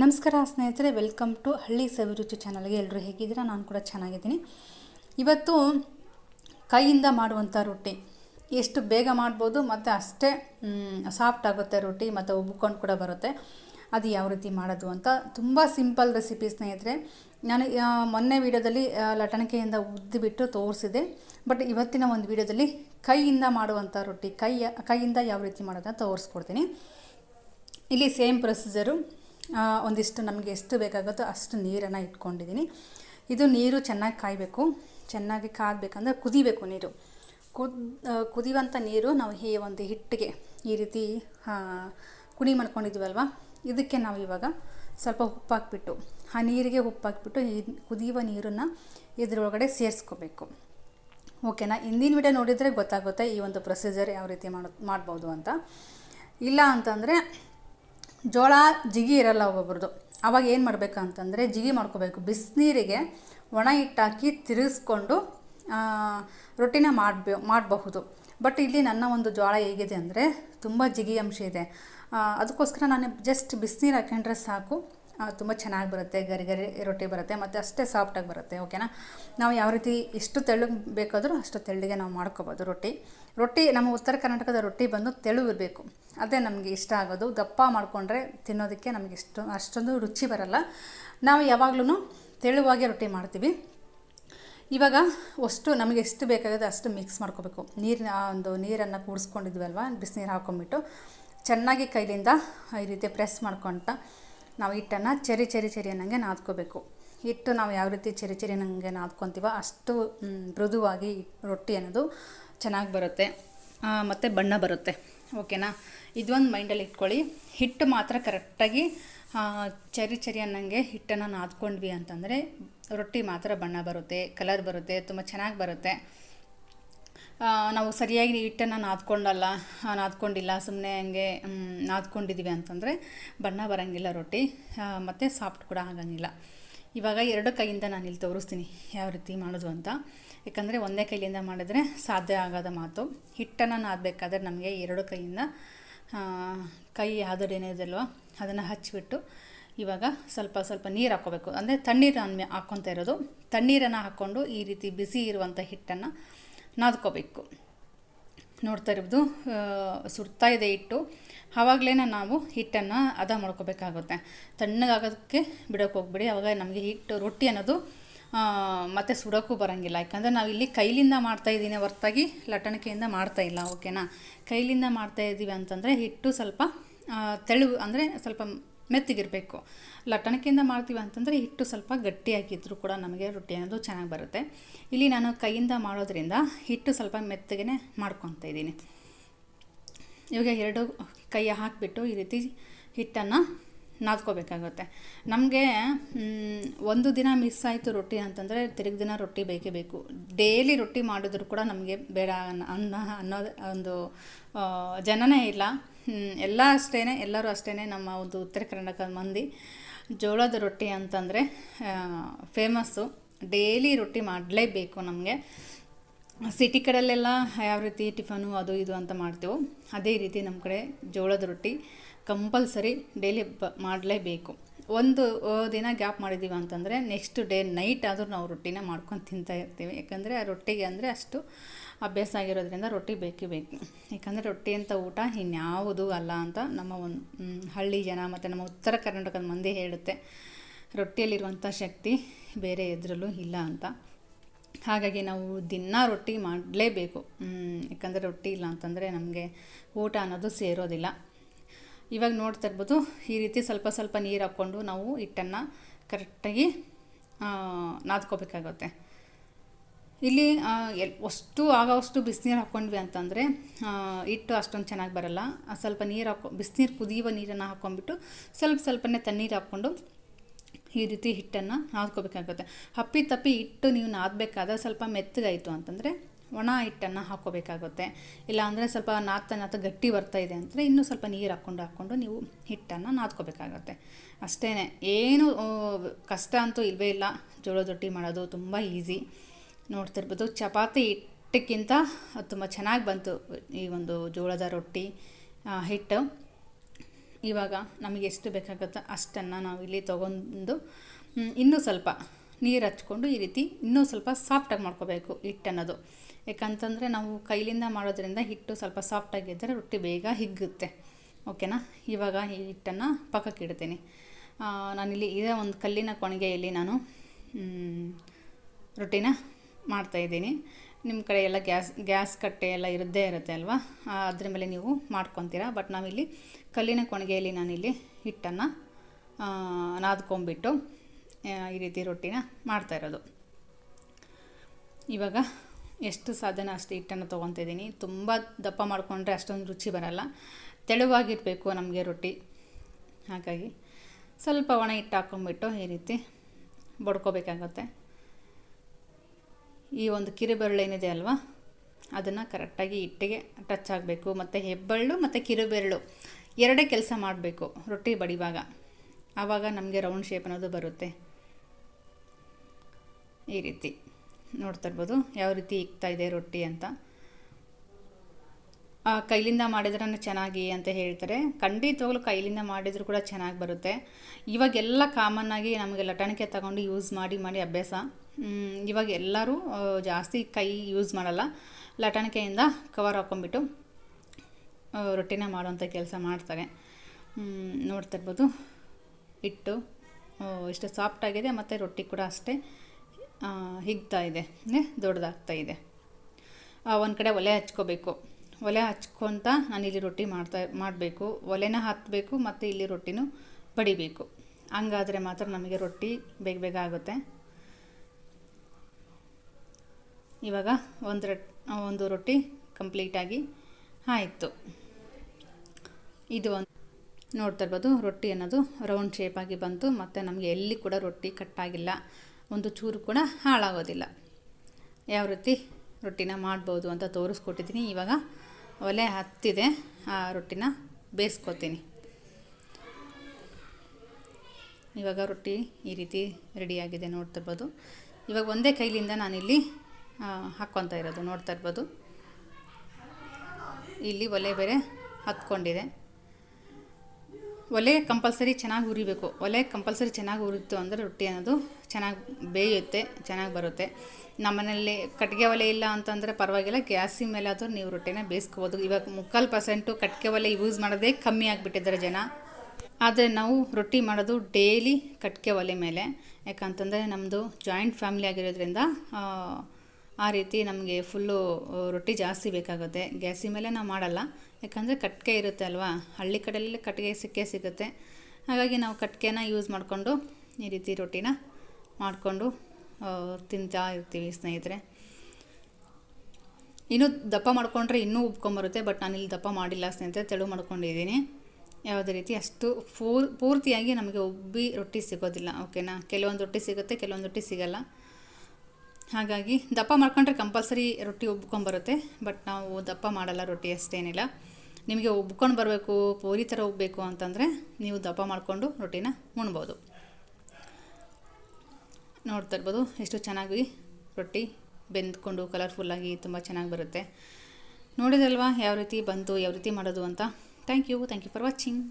ನಮಸ್ಕಾರ ಸ್ನೇಹಿತರೆ welcome to ಹಳ್ಳಿ ಸವಿರುಚಿ ಚಾನಲ್ಗೆ ಎಲ್ಲರೂ ಹೇಗಿದ್ದೀರಾ? ನಾನು ಕೂಡ ಚೆನ್ನಾಗಿದ್ದೀನಿ. ಇವತ್ತು ಕೈಯಿಂದ ಮಾಡುವಂಥ ರೊಟ್ಟಿ. ಎಷ್ಟು ಬೇಗ ಮಾಡ್ಬೋದು ಮತ್ತು ಅಷ್ಟೇ ಸಾಫ್ಟ್ ಆಗುತ್ತೆ ರೊಟ್ಟಿ, ಮತ್ತು ಉಬ್ಕೊಂಡು ಕೂಡ ಬರುತ್ತೆ. ಅದು ಯಾವ ರೀತಿ ಮಾಡೋದು ಅಂತ ತುಂಬ ಸಿಂಪಲ್ ರೆಸಿಪಿ ಸ್ನೇಹಿತರೆ. ನಾನು ಮೊನ್ನೆ ವೀಡಿಯೋದಲ್ಲಿ ಲಟಣಿಕೆಯಿಂದ ಉದ್ದಿಬಿಟ್ಟು ತೋರಿಸಿದೆ ಬಟ್ ಇವತ್ತಿನ ಒಂದು ವೀಡಿಯೋದಲ್ಲಿ ಕೈಯಿಂದ ಮಾಡುವಂಥ ರೊಟ್ಟಿ, ಕೈಯ, ಕೈಯಿಂದ ಯಾವ ರೀತಿ ಮಾಡೋದನ್ನ ತೋರಿಸ್ಕೊಡ್ತೀನಿ. ಇಲ್ಲಿ ಸೇಮ್ ಪ್ರೊಸೀಜರು ಒಂದಿಷ್ಟು ನಮಗೆ ಎಷ್ಟು ಬೇಕಾಗುತ್ತೋ ಅಷ್ಟು ನೀರನ್ನು ಇಟ್ಕೊಂಡಿದ್ದೀನಿ. ಇದು ನೀರು ಚೆನ್ನಾಗಿ ಕಾಯಬೇಕು. ಚೆನ್ನಾಗಿ ಕಾದಬೇಕಂದ್ರೆ ಕುದಿಬೇಕು ನೀರು. ಕುದ್ ಕುದಿಯುವಂಥ ನೀರು ನಾವು ಈ ಒಂದು ಹಿಟ್ಟಿಗೆ ಈ ರೀತಿ ಕುಣಿ ಮಾಡ್ಕೊಂಡಿದ್ದೀವಲ್ವ ಇದಕ್ಕೆ ನಾವು ಇವಾಗ ಸ್ವಲ್ಪ ಉಪ್ಪು ಹಾಕ್ಬಿಟ್ಟು, ಆ ನೀರಿಗೆ ಉಪ್ಪು ಹಾಕ್ಬಿಟ್ಟು ಈ ಕುದಿಯುವ ನೀರನ್ನು ಇದರೊಳಗಡೆ ಸೇರಿಸ್ಕೋಬೇಕು. ಓಕೆನಾ? ಹಿಂದಿನ ವಿಡಿಯೋ ನೋಡಿದರೆ ಗೊತ್ತಾಗುತ್ತೆ ಈ ಒಂದು ಪ್ರೊಸೀಜರ್ ಯಾವ ರೀತಿ ಮಾಡೋ, ಮಾಡ್ಬೋದು ಅಂತ. ಇಲ್ಲ ಅಂತಂದರೆ ಜೋಳ, ಜಿಗಿ ಇರಲ್ಲ ಒಬ್ಬೊಬ್ರದ್ದು. ಅವಾಗ ಏನು ಮಾಡಬೇಕು ಅಂತಂದರೆ ಜಿಗಿ ಮಾಡ್ಕೋಬೇಕು. ಬಿಸಿನೀರಿಗೆ ಒಣ ಹಿಟ್ಟಾಕಿ ತಿರುಗಿಸ್ಕೊಂಡು ರೊಟ್ಟಿನ ಮಾಡಬೇ, ಮಾಡಬಹುದು. ಬಟ್ ಇಲ್ಲಿ ನನ್ನ ಒಂದು ಜೋಳ ಹೇಗಿದೆ ಅಂದರೆ ತುಂಬ ಜಿಗಿ ಅಂಶ ಇದೆ. ಅದಕ್ಕೋಸ್ಕರ ನಾನು ಜಸ್ಟ್ ಬಿಸಿನೀರು ಹಾಕೊಂಡ್ರೆ ಸಾಕು. ತುಂಬ ಚೆನ್ನಾಗಿ ಬರುತ್ತೆ, ಗರಿ ಗರಿ ರೊಟ್ಟಿ ಬರುತ್ತೆ, ಮತ್ತು ಅಷ್ಟೇ ಸಾಫ್ಟಾಗಿ ಬರುತ್ತೆ ಓಕೆನಾ ನಾವು ಯಾವ ರೀತಿ ಎಷ್ಟು ತೆಳ್ಳಗೆ ಬೇಕಾದರೂ ಅಷ್ಟು ತೆಳ್ಳಗೆ ನಾವು ಮಾಡ್ಕೋಬೋದು ರೊಟ್ಟಿ. ರೊಟ್ಟಿ, ನಮ್ಮ ಉತ್ತರ ಕರ್ನಾಟಕದ ರೊಟ್ಟಿ ಬಂದು ತೆಳು ಇರಬೇಕು. ಅದೇ ನಮಗೆ ಇಷ್ಟ ಆಗೋದು. ದಪ್ಪ ಮಾಡಿಕೊಂಡ್ರೆ ತಿನ್ನೋದಕ್ಕೆ ನಮಗೆ ಇಷ್ಟು, ಅಷ್ಟೊಂದು ರುಚಿ ಬರಲ್ಲ. ನಾವು ಯಾವಾಗಲೂ ತೆಳುವಾಗಿ ರೊಟ್ಟಿ ಮಾಡ್ತೀವಿ. ಇವಾಗ ಅಷ್ಟು ನಮಗೆ ಎಷ್ಟು ಬೇಕಾಗುತ್ತೆ ಅಷ್ಟು ಮಿಕ್ಸ್ ಮಾಡ್ಕೋಬೇಕು. ನೀರಿನ ಒಂದು ನೀರನ್ನು ಕೂಡಿಸ್ಕೊಂಡಿದ್ವಲ್ವ, ಬಿಸಿನೀರು ಹಾಕ್ಕೊಂಡ್ಬಿಟ್ಟು ಚೆನ್ನಾಗಿ ಕೈಲಿಂದ ಈ ರೀತಿ ಪ್ರೆಸ್ ಮಾಡ್ಕೊತ ನಾವು ಹಿಟ್ಟನ್ನು ಚೆರಿ ಚೆರಿ ಚೆರಿ ಅನ್ನಂಗೆ ನಾದ್ಕೋಬೇಕು. ಹಿಟ್ಟು ನಾವು ಯಾವ ರೀತಿ ಚೆರಿ ಚೆರಿ ಅನ್ನಂಗೆ ನಾದ್ಕೊತೀವೋ ಅಷ್ಟು ಮೃದುವಾಗಿ ರೊಟ್ಟಿ ಅನ್ನೋದು ಚೆನ್ನಾಗಿ ಬರುತ್ತೆ. ಮತ್ತು ಬಣ್ಣ ಬರುತ್ತೆ. ಓಕೆನಾ? ಇದೊಂದು ಮೈಂಡಲ್ಲಿ ಇಟ್ಕೊಳ್ಳಿ. ಹಿಟ್ಟು ಮಾತ್ರ ಕರೆಕ್ಟಾಗಿ ಚರಿ ಚರಿ ಅನ್ನಂಗೆ ಹಿಟ್ಟನ್ನು ನಾದ್ಕೊಂಡ್ವಿ ಅಂತಂದರೆ ರೊಟ್ಟಿ ಮಾತ್ರ ಬಣ್ಣ ಬರುತ್ತೆ, ಕಲರ್ ಬರುತ್ತೆ, ತುಂಬ ಚೆನ್ನಾಗಿ ಬರುತ್ತೆ. ನಾವು ಸರಿಯಾಗಿ ಹಿಟ್ಟನ್ನು ನಾದ್ಕೊಂಡಲ್ಲ ನಾದ್ಕೊಂಡಿಲ್ಲ ಸುಮ್ಮನೆ ಹಂಗೆ ನಾದ್ಕೊಂಡಿದ್ದೀವಿ ಅಂತಂದರೆ ಬಣ್ಣ ಬರೋಂಗಿಲ್ಲ ರೊಟ್ಟಿ ಮತ್ತು ಸಾಫ್ಟ್ ಕೂಡ ಆಗಂಗಿಲ್ಲ. ಇವಾಗ ಎರಡು ಕೈಯಿಂದ ನಾನು ಇಲ್ಲಿ ತೋರಿಸ್ತೀನಿ ಯಾವ ರೀತಿ ಮಾಡೋದು ಅಂತ. ಯಾಕಂದರೆ ಒಂದೇ ಕೈಯಿಂದ ಮಾಡಿದ್ರೆ ಸಾಧ್ಯ ಆಗೋದ ಮಾತು. ಹಿಟ್ಟನ್ನು ನಾದಬೇಕಾದ್ರೆ ನಮಗೆ ಎರಡು ಕೈಯಿಂದ ಕೈ ಯಾವ್ದು ಏನಿದೆಯಲ್ವ ಅದನ್ನು ಹಚ್ಚಿಬಿಟ್ಟು ಇವಾಗ ಸ್ವಲ್ಪ ಸ್ವಲ್ಪ ನೀರು ಹಾಕ್ಕೋಬೇಕು. ಅಂದರೆ ತಣ್ಣೀರು ನಾನು ಹಾಕ್ಕೊತಾ ಇರೋದು. ತಣ್ಣೀರನ್ನು ಹಾಕ್ಕೊಂಡು ಈ ರೀತಿ ಬಿಸಿ ಇರುವಂಥ ಹಿಟ್ಟನ್ನು ನಾದ್ಕೋಬೇಕು. ನೋಡ್ತಾ ಇರೋದು ಸುಡ್ತಾ ಇದೆ ಹಿಟ್ಟು. ಆವಾಗಲೇ ನಾವು ಹಿಟ್ಟನ್ನು ಹದ ಮಾಡ್ಕೋಬೇಕಾಗುತ್ತೆ. ತಣ್ಣಗಾಗೋದಕ್ಕೆ ಬಿಡೋಕೆ ಹೋಗ್ಬಿಡಿ. ಆವಾಗ ನಮಗೆ ಹಿಟ್ಟು ರೊಟ್ಟಿ ಅನ್ನೋದು ಮತ್ತೆ ಸುಡೋಕ್ಕೂ ಬರೋಂಗಿಲ್ಲ. ಯಾಕಂದರೆ ನಾವು ಇಲ್ಲಿ ಕೈಲಿಂದ ಮಾಡ್ತಾ ಇದ್ದೀನಿ, ಹೊರತಾಗಿ ಲಟಣಿಕೆಯಿಂದ ಮಾಡ್ತಾ ಇಲ್ಲ, ಓಕೆನಾ? ಕೈಲಿಂದ ಮಾಡ್ತಾ ಇದ್ದೀವಿ ಅಂತಂದರೆ ಹಿಟ್ಟು ಸ್ವಲ್ಪ ತೆಳು, ಅಂದರೆ ಸ್ವಲ್ಪ ಮೆತ್ತಗಿರಬೇಕು. ಲಟ್ಟಣಕ್ಕಿಂದ ಮಾಡ್ತೀವಿ ಅಂತಂದರೆ ಹಿಟ್ಟು ಸ್ವಲ್ಪ ಗಟ್ಟಿಯಾಗಿದ್ದರೂ ಕೂಡ ನಮಗೆ ರೊಟ್ಟಿ ಅನ್ನೋದು ಚೆನ್ನಾಗಿ ಬರುತ್ತೆ. ಇಲ್ಲಿ ನಾನು ಕೈಯಿಂದ ಮಾಡೋದ್ರಿಂದ ಹಿಟ್ಟು ಸ್ವಲ್ಪ ಮೆತ್ತಗೆ ಮಾಡ್ಕೊತಾ ಇದ್ದೀನಿ. ಇವಾಗ ಎರಡು ಕೈ ಹಾಕಿಬಿಟ್ಟು ಈ ರೀತಿ ಹಿಟ್ಟನ್ನು ನಾದ್ಕೋಬೇಕಾಗುತ್ತೆ. ನಮಗೆ ಒಂದು ದಿನ ಮಿಸ್ ಆಯಿತು ರೊಟ್ಟಿ ಅಂತಂದರೆ ತಿರುಗಿ ದಿನ ರೊಟ್ಟಿ ಬೇಕೇ ಬೇಕು. ಡೈಲಿ ರೊಟ್ಟಿ ಮಾಡಿದ್ರು ಕೂಡ ನಮಗೆ ಬೇಡ ಅನ್ನ ಅನ್ನ ಅನ್ನೋದು ಒಂದು ಜನನೇ ಇಲ್ಲ. ಎಲ್ಲ ಅಷ್ಟೇ ಎಲ್ಲರೂ ಅಷ್ಟೇ ನಮ್ಮ ಒಂದು ಉತ್ತರ ಕರ್ನಾಟಕದ ಮಂದಿ ಜೋಳದ ರೊಟ್ಟಿ ಅಂತಂದರೆ ಫೇಮಸ್ಸು ಡೈಲಿ ರೊಟ್ಟಿ ಮಾಡಲೇಬೇಕು ನಮಗೆ. ಸಿಟಿ ಕಡೆಯಲ್ಲೆಲ್ಲ ಯಾವ ರೀತಿ ಟಿಫನು ಅದು ಇದು ಅಂತ ಮಾಡ್ತೇವೋ, ಅದೇ ರೀತಿ ನಮ್ಮ ಕಡೆ ಜೋಳದ ರೊಟ್ಟಿ. ಕಂಪಲ್ಸರಿ ಡೈಲಿ ಬ ಮಾಡಲೇಬೇಕು. ಒಂದು ದಿನ ಗ್ಯಾಪ್ ಮಾಡಿದ್ದೀವಿ ಅಂತಂದರೆ ನೆಕ್ಸ್ಟ್ ಡೇ ನೈಟ್ ಆದರೂ ನಾವು ರೊಟ್ಟಿನ ಮಾಡ್ಕೊಂಡು ತಿಂತಾ ಇರ್ತೀವಿ. ಯಾಕಂದರೆ ಆ ರೊಟ್ಟಿಗೆ ಅಂದರೆ ಅಷ್ಟು ಅಭ್ಯಾಸ ಆಗಿರೋದ್ರಿಂದ ರೊಟ್ಟಿ ಬೇಕೇ ಬೇಕು. ಯಾಕಂದರೆ ರೊಟ್ಟಿ ಅಂತ ಊಟ ಇನ್ಯಾವುದು ಅಲ್ಲ ಅಂತ ನಮ್ಮ ಒಂದು ಹಳ್ಳಿ ಜನ ಮತ್ತು ನಮ್ಮ ಉತ್ತರ ಕರ್ನಾಟಕದ ಮಂದಿ ಹೇಳುತ್ತೆ. ರೊಟ್ಟಿಯಲ್ಲಿರುವಂಥ ಶಕ್ತಿ ಬೇರೆ ಎದುರಲ್ಲೂ ಇಲ್ಲ ಅಂತ. ಹಾಗಾಗಿ ನಾವು ದಿನ ರೊಟ್ಟಿ ಮಾಡಲೇಬೇಕು. ಯಾಕಂದರೆ ರೊಟ್ಟಿ ಇಲ್ಲ ಅಂತಂದರೆ ನಮಗೆ ಊಟ ಅನ್ನೋದು ಸೇರೋದಿಲ್ಲ. ಇವಾಗ ನೋಡ್ತಾ ಇರ್ಬೋದು, ಈ ರೀತಿ ಸ್ವಲ್ಪ ಸ್ವಲ್ಪ ನೀರು ಹಾಕ್ಕೊಂಡು ನಾವು ಹಿಟ್ಟನ್ನು ಕರೆಕ್ಟಾಗಿ ನಾದ್ಕೋಬೇಕಾಗುತ್ತೆ. ಇಲ್ಲಿ ಎಲ್, ಅಷ್ಟು ಆಗೋವಷ್ಟು ಬಿಸಿನೀರು ಹಾಕ್ಕೊಂಡ್ವಿ ಅಂತಂದರೆ ಹಿಟ್ಟು ಅಷ್ಟೊಂದು ಚೆನ್ನಾಗಿ ಬರಲ್ಲ. ಸ್ವಲ್ಪ ನೀರು ಹಾಕೊ, ಬಿಸಿನೀರು ಕುದಿಯುವ ನೀರನ್ನು ಹಾಕ್ಕೊಂಡ್ಬಿಟ್ಟು ಸ್ವಲ್ಪ ಸ್ವಲ್ಪನೇ ತಣ್ಣೀರು ಹಾಕ್ಕೊಂಡು ಈ ರೀತಿ ಹಿಟ್ಟನ್ನು ನಾದ್ಕೋಬೇಕಾಗುತ್ತೆ. ಹಪ್ಪಿ ತಪ್ಪಿ ಹಿಟ್ಟು ನೀವು ನಾದಬೇಕಾದ್ರೆ ಸ್ವಲ್ಪ ಮೆತ್ತಗಾಯಿತು ಅಂತಂದರೆ ಒಣ ಹಿಟ್ಟನ್ನು ಇಲ್ಲ ಅಂದರೆ ಸ್ವಲ್ಪ ನಾತ ನಾತ ಗಟ್ಟಿ ಬರ್ತಾ ಇದೆ ಅಂದರೆ ಇನ್ನೂ ಸ್ವಲ್ಪ ನೀರು ಹಾಕ್ಕೊಂಡು ಹಾಕ್ಕೊಂಡು ನೀವು ಹಿಟ್ಟನ್ನು ನಾದ್ಕೋಬೇಕಾಗುತ್ತೆ. ಅಷ್ಟೇ ಏನು ಕಷ್ಟ ಅಂತೂ ಇಲ್ಲವೇ ಇಲ್ಲ. ಜೋಳದ ರೊಟ್ಟಿ ಮಾಡೋದು ತುಂಬ ಈಸಿ. ನೋಡ್ತಿರ್ಬೋದು ಚಪಾತಿ ಹಿಟ್ಟಕ್ಕಿಂತ ತುಂಬ ಚೆನ್ನಾಗಿ ಬಂತು ಈ ಒಂದು ಜೋಳದ ರೊಟ್ಟಿ ಹಿಟ್ಟು. ಇವಾಗ ನಮಗೆ ಎಷ್ಟು ಬೇಕಾಗುತ್ತೋ ಅಷ್ಟನ್ನು ನಾವು ಇಲ್ಲಿ ತೊಗೊಂಡು ಇನ್ನೂ ಸ್ವಲ್ಪ ನೀರು ಹಚ್ಕೊಂಡು ಈ ರೀತಿ ಇನ್ನೂ ಸ್ವಲ್ಪ ಸಾಫ್ಟಾಗಿ ಮಾಡ್ಕೋಬೇಕು ಹಿಟ್ಟು ಅನ್ನೋದು ಯಾಕಂತಂದರೆ ನಾವು ಕೈಲಿಂದ ಮಾಡೋದ್ರಿಂದ ಹಿಟ್ಟು ಸ್ವಲ್ಪ ಸಾಫ್ಟಾಗಿದ್ದರೆ ರೊಟ್ಟಿ ಬೇಗ ಹಿಗ್ಗುತ್ತೆ. ಓಕೆನಾ ಇವಾಗ ಈ ಹಿಟ್ಟನ್ನು ಪಕ್ಕಕ್ಕೆ ಇಡ್ತೀನಿ. ಆ, ನಾನಿಲ್ಲಿ ಇದೇ ಒಂದು ಕಲ್ಲಿನ ಕೊಣಿಗೆಯಲ್ಲಿ ನಾನು ರೊಟ್ಟಿನ ಮಾಡ್ತಾಯಿದ್ದೀನಿ ನಿಮ್ಮ ಕಡೆ ಎಲ್ಲ ಗ್ಯಾಸ್ ಗ್ಯಾಸ್ ಕಟ್ಟೆ ಎಲ್ಲ ಇರದ್ದೇ ಇರುತ್ತೆ ಅಲ್ವಾ? ಅದ್ರ ಮೇಲೆ ನೀವು ಮಾಡ್ಕೊತೀರಾ. ಬಟ್ ನಾವಿಲ್ಲಿ ಕಲ್ಲಿನ ಕೊಣಿಗೆಯಲ್ಲಿ ನಾನಿಲ್ಲಿ ಹಿಟ್ಟನ್ನು ನಾದ್ಕೊಂಬಿಟ್ಟು ಈ ರೀತಿ ರೊಟ್ಟಿನ ಮಾಡ್ತಾ ಇರೋದು. ಇವಾಗ ಎಷ್ಟು ಸಾಧನ, ಅಷ್ಟು ಹಿಟ್ಟನ್ನು ತೊಗೊತಿದ್ದೀನಿ ತುಂಬ ದಪ್ಪ ಮಾಡಿಕೊಂಡ್ರೆ ಅಷ್ಟೊಂದು ರುಚಿ ಬರಲ್ಲ. ತೆಳುವಾಗಿರಬೇಕು ನಮಗೆ ರೊಟ್ಟಿ. ಹಾಗಾಗಿ ಸ್ವಲ್ಪ ಒಣ ಹಿಟ್ಟು ಹಾಕ್ಕೊಂಬಿಟ್ಟು ಈ ರೀತಿ ಬಡ್ಕೋಬೇಕಾಗತ್ತೆ. ಈ ಒಂದು ಕಿರುಬೆರಳು ಏನಿದೆ ಅಲ್ವಾ? ಅದನ್ನು ಕರೆಕ್ಟಾಗಿ ಹಿಟ್ಟಿಗೆ ಟಚ್ ಆಗಬೇಕು. ಮತ್ತು ಹೆಬ್ಬೆರಳು ಮತ್ತು ಕಿರುಬೆರಳು ಎರಡೇ ಕೆಲಸ ಮಾಡಬೇಕು ರೊಟ್ಟಿ ಬಡಿವಾಗ. ಆವಾಗ ನಮಗೆ ರೌಂಡ್ ಶೇಪ್ ಅನ್ನೋದು ಬರುತ್ತೆ. ಈ ರೀತಿ. ನೋಡ್ತಾ ಇರ್ಬೋದು. ಯಾವ ರೀತಿ ಇಕ್ತಾ ಇದೆ ರೊಟ್ಟಿ ಅಂತ. ಕೈಲಿಂದ ಮಾಡಿದ್ರೂ ಚೆನ್ನಾಗಿ ಅಂತ ಹೇಳ್ತಾರೆ. ಖಂಡಿತವಾಗ್ಲೂ ಕೈಲಿಂದ ಮಾಡಿದರೂ ಕೂಡ ಚೆನ್ನಾಗಿ ಬರುತ್ತೆ. ಇವಾಗೆಲ್ಲ ಕಾಮನ್ನಾಗಿ ನಮಗೆ ಲಟಾಣಿಕೆ ತಗೊಂಡು ಯೂಸ್ ಮಾಡಿ ಮಾಡಿ ಅಭ್ಯಾಸ. ಇವಾಗ ಎಲ್ಲರೂ ಜಾಸ್ತಿ ಕೈ ಯೂಸ್ ಮಾಡಲ್ಲ. ಲಟಾಣಿಕೆಯಿಂದ ಕವರ್ ಹಾಕ್ಕೊಂಬಿಟ್ಟು ರೊಟ್ಟಿನ ಮಾಡುವಂಥ ಕೆಲಸ ಮಾಡ್ತಾರೆ. ನೋಡ್ತಾ ಇರ್ಬೋದು. ಹಿಟ್ಟು ಎಷ್ಟು ಸಾಫ್ಟಾಗಿದೆ ಮತ್ತು ರೊಟ್ಟಿ ಕೂಡ ಅಷ್ಟೇ. ಹಿಗ್ತಾ ಇದೆ ಅಂದರೆ ದೊಡ್ಡದಾಗ್ತಾ ಇದೆ. ಒಂದು ಕಡೆ ಒಲೆ ಹಚ್ಕೋಬೇಕು. ಒಲೆ ಹಚ್ಕೊತ ನಾನಿಲ್ಲಿ ರೊಟ್ಟಿ ಮಾಡ್ತಾ, ಮಾಡಬೇಕು. ಒಲೆನ ಹತ್ತಬೇಕು ಮತ್ತು ಇಲ್ಲಿ ರೊಟ್ಟಿನೂ ಬಡಿಬೇಕು. ಹಂಗಾದರೆ ಮಾತ್ರ ನಮಗೆ ರೊಟ್ಟಿ ಬೇಗ ಬೇಗ ಆಗುತ್ತೆ. ಇವಾಗ ಒಂದು ರೊಟ್ ಒಂದು ರೊಟ್ಟಿ ಕಂಪ್ಲೀಟಾಗಿ ಆಯಿತು. ಇದು ಒಂದು, ನೋಡ್ತಾ ಇರ್ಬೋದು, ರೊಟ್ಟಿ ಅನ್ನೋದು ರೌಂಡ್ ಶೇಪಾಗಿ ಬಂತು, ಮತ್ತು ನಮಗೆ ಎಲ್ಲಿ ಕೂಡ ರೊಟ್ಟಿ ಕಟ್ಟಾಗಿಲ್ಲ ಒಂದು ಚೂರು ಕೂಡ ಹಾಳಾಗೋದಿಲ್ಲ. ಯಾವ ರೀತಿ ರೊಟ್ಟಿನ ಮಾಡ್ಬೋದು ಅಂತ ತೋರಿಸ್ಕೊಟ್ಟಿದ್ದೀನಿ. ಇವಾಗ ಒಲೆ ಹತ್ತಿದೆ. ಆ ರೊಟ್ಟಿನ ಬೇಯಿಸ್ಕೊತೀನಿ. ಇವಾಗ ರೊಟ್ಟಿ ಈ ರೀತಿ ರೆಡಿಯಾಗಿದೆ ನೋಡ್ತಾ ಇರ್ಬೋದು. ಇವಾಗ ಒಂದೇ ಕೈಲಿಂದ ನಾನಿಲ್ಲಿ ಹಾಕ್ಕೊತಾ ಇರೋದು ನೋಡ್ತಾ ಇರ್ಬೋದು. ಇಲ್ಲಿ ಒಲೆ ಬೇರೆ ಹತ್ಕೊಂಡಿದೆ. ಒಲೆ ಕಂಪಲ್ಸರಿ ಚೆನ್ನಾಗಿ ಉರಿಬೇಕು ಒಲೆ ಕಂಪಲ್ಸರಿ ಚೆನ್ನಾಗಿ ಉರಿತು ಅಂದರೆ ರೊಟ್ಟಿ ಅನ್ನೋದು ಚೆನ್ನಾಗಿ ಬೇಯುತ್ತೆ, ಚೆನ್ನಾಗಿ ಬರುತ್ತೆ. ನಮ್ಮನೇಲಿ ಕಟ್ಟಿಗೆ ಒಲೆ ಇಲ್ಲ ಅಂತಂದರೆ ಪರವಾಗಿಲ್ಲ ಗ್ಯಾಸಿನ ಆದರೂ ನೀವು ರೊಟ್ಟಿನ ಬೇಯಿಸ್ಕೋಬೋದು. ಇವಾಗ ಮುಕ್ಕಾಲು ಪರ್ಸೆಂಟು ಕಟ್ಟಿಗೆ ಒಲೆ ಯೂಸ್ ಮಾಡೋದೇ ಕಮ್ಮಿ ಆಗಿಬಿಟ್ಟಿದ್ದಾರೆ ಜನ. ಆದರೆ ನಾವು ರೊಟ್ಟಿ ಮಾಡೋದು ಡೇಲಿ ಕಟ್ಟಿಗೆ ಒಲೆ ಮೇಲೆ. ಯಾಕಂತಂದರೆ ನಮ್ಮದು ಜಾಯಿಂಟ್ ಫ್ಯಾಮಿಲಿ ಆಗಿರೋದ್ರಿಂದ ಆ, ರೀತಿ ನಮಗೆ ಫುಲ್ಲು ರೊಟ್ಟಿ ಜಾಸ್ತಿ ಬೇಕಾಗುತ್ತೆ. ಗ್ಯಾಸಿನ ಮೇಲೆ ನಾವು ಮಾಡಲ್ಲ. ಯಾಕಂದರೆ ಕಟ್ಟಿಗೆ ಇರುತ್ತೆ ಅಲ್ವಾ? ಹಳ್ಳಿ ಕಡೆಯಲ್ಲಿ ಕಟ್ಟಿಗೆ ಸಿಕ್ಕೇ ಸಿಗುತ್ತೆ. ಹಾಗಾಗಿ ನಾವು ಕಟ್ಟಿಗೆನ ಯೂಸ್ ಮಾಡಿಕೊಂಡು ಈ ರೀತಿ ರೊಟ್ಟಿನ ಮಾಡಿಕೊಂಡು ತಿಂತಾ ಇರ್ತೀವಿ ಸ್ನೇಹಿತರೆ. ಇನ್ನೂ ದಪ್ಪ ಮಾಡ್ಕೊಂಡ್ರೆ ಇನ್ನೂ ಉಬ್ಕೊಂಬರುತ್ತೆ ಬಟ್ ನಾನಿಲ್ಲಿ ದಪ್ಪ ಮಾಡಿಲ್ಲ ಸ್ನೇಹಿತರೆ ತೆಳು ಮಾಡ್ಕೊಂಡಿದ್ದೀನಿ. ಯಾವುದೇ ರೀತಿ ಅಷ್ಟು ಪೂರ್ ಪೂರ್ತಿಯಾಗಿ ನಮಗೆ ಉಬ್ಬಿ ರೊಟ್ಟಿ ಸಿಗೋದಿಲ್ಲ ಓಕೆನಾ ಕೆಲವೊಂದು ರೊಟ್ಟಿ ಸಿಗುತ್ತೆ ಕೆಲವೊಂದು ರೊಟ್ಟಿ ಸಿಗಲ್ಲ. ಹಾಗಾಗಿ ದಪ್ಪ ಮಾಡ್ಕೊಂಡ್ರೆ ಕಂಪಲ್ಸರಿ ರೊಟ್ಟಿ ಉಬ್ಕೊಂಬರುತ್ತೆ, ಬಟ್ ನಾವು ದಪ್ಪ ಮಾಡಲ್ಲ ರೊಟ್ಟಿ ಅಷ್ಟೇನಿಲ್ಲ. ನಿಮಗೆ ಉಬ್ಕೊಂಡು ಬರಬೇಕು, ಪೂರಿ ಥರ ಉಬ್ಬಬೇಕು ಅಂತಂದರೆ ನೀವು ದಪ್ಪ ಮಾಡಿಕೊಂಡು ರೊಟ್ಟಿನ ಉಣ್ಬೋದು. ನೋಡ್ತಾ ಇರ್ಬೋದು, ಎಷ್ಟು ಚೆನ್ನಾಗಿ ರೊಟ್ಟಿ ಬೆಂದ್ಕೊಂಡು ಕಲರ್ಫುಲ್ಲಾಗಿ ತುಂಬ ಚೆನ್ನಾಗಿ ಬರುತ್ತೆ. ನೋಡಿದಲ್ವಾ ಯಾವ ರೀತಿ ಬಂತು, ಯಾವ ರೀತಿ ಮಾಡೋದು ಅಂತ? Thank you thank you for watching